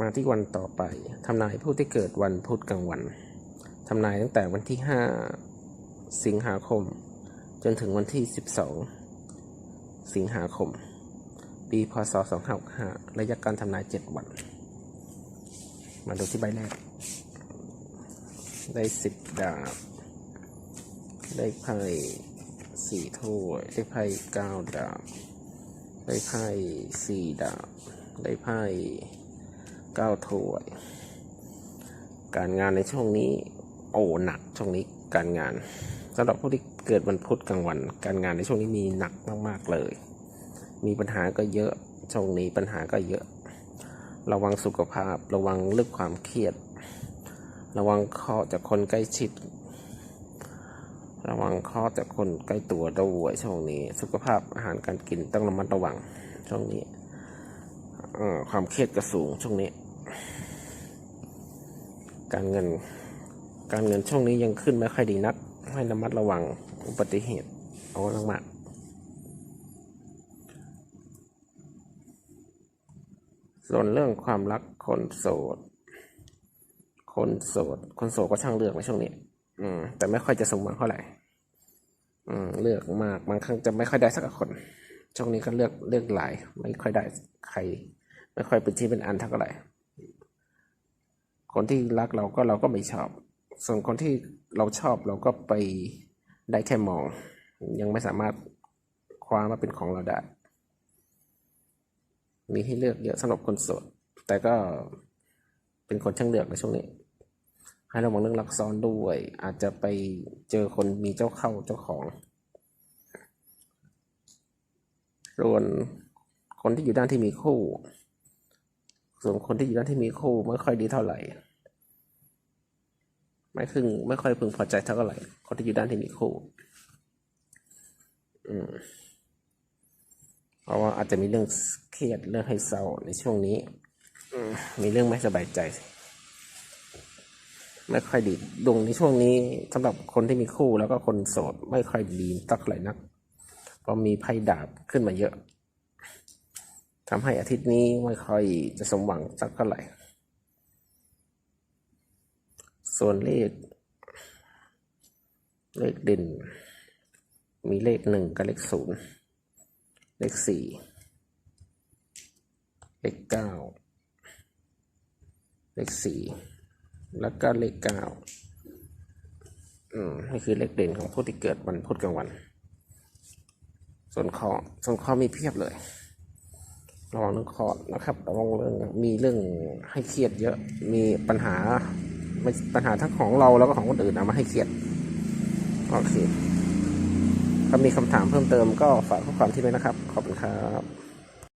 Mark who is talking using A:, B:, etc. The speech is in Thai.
A: มาที่วันต่อไปทำนายผู้ที่เกิดวันพุธกลางวันทำนายตั้งแต่วันที่ 5 สิงหาคม จนถึงวันที่ 12 สิงหาคม ปีพศ 2565 ระยะการทำนาย 7 วัน มาดูที่ใบแรก ได้สิบดาบ ได้ไพ่สี่ถ้วย ได้ไพ่เก้าดาบ ได้ไพ่สี่ดาบ ได้ไพ่ เก้าถ้วย การงานในช่วงนี้ โอ้หนักช่วงนี้การงานสำหรับผู้ที่เกิดวันพุธกลางวัน การงานในช่วงนี้มีหนักมากๆเลย มีปัญหาก็เยอะช่วงนี้ปัญหาก็เยอะ ระวังสุขภาพ ระวังเรื่องความเครียด ระวังข้อจากคนใกล้ชิด ระวังข้อจากคนใกล้ตัวด้วยช่วงนี้ สุขภาพอาหารการกินต้องระมัดระวังช่วงนี้ความเครียดก็สูงช่วงนี้ การเงิน การเงินช่วงนี้ยังขึ้นไม่ค่อยดีนัก ให้ระมัดระวังอุบัติเหตุเอามากๆส่วนเรื่องความรักคนโสด คนโสด คนโสดก็ช่างเลือกในช่วงนี้ อืม แต่ไม่ค่อยจะสมหวังเท่าไหร่ อืม เลือกมาก บางครั้งจะไม่ค่อยได้สักคน ช่วงนี้ก็เลือกเลือกหลาย ไม่ค่อยได้ใคร ไม่ค่อยเป็นที่เป็นอันเท่าไหร่ คนที่รักเราก็เราก็ไม่ชอบ ส่วนคนที่เราชอบเราก็ไปได้แค่มอง ยังไม่สามารถคว้ามาเป็นของเราได้ มีให้เลือกเยอะสำหรับคนโสด แต่ก็เป็นคนช่างเลือกในช่วงนี้ ให้ระวังเรื่องรักซ้อนด้วย อาจจะไปเจอคนมีเจ้าเข้าเจ้าของส่วนคนที่อยู่ด้านที่มีคู่ ส่วนคนที่อยู่ด้านที่มีคู่ไม่ค่อยดีเท่าไหร่ ไม่คึงไม่ค่อยพึงพอใจเท่าไหร่ คนที่อยู่ด้านที่มีคู่ อืมเพราะว่าอาจจะมีเรื่องเครียดเรื่องให้เศร้าในช่วงนี้ อืมมีเรื่องไม่สบายใจ ไม่ค่อยดีดวงในช่วงนี้สำหรับคนที่มีคู่แล้วก็คนโสดไม่ค่อยดีสักเท่าไหร่นักเพราะมีไพ่ดาบขึ้นมาเยอะ ทำให้อาทิตย์นี้ไม่ค่อยจะสมหวังสักเท่าไหร่ ส่วนเลข เลขเด่น มีเลขหนึ่งกับเลขศูนย์เลขสี่เลขเก้าเลขสี่แล้วก็เลขเก้าอืมนี่คือเลขเด่นของผู้ที่เกิดวันพุธกลางวัน ส่วนคอส่วนคอมีเพียบเลย ระวังเรื่องคอนะครับระวังเรื่องมีเรื่องให้เครียดเยอะ มีปัญหาไม่ปัญหาทั้งของเราแล้วก็ของคนอื่นเอามาให้เครียดโอเคถ้ามีคำถามเพิ่มเติมก็ฝากข้อความที่ไว้นะครับ ขอบคุณครับ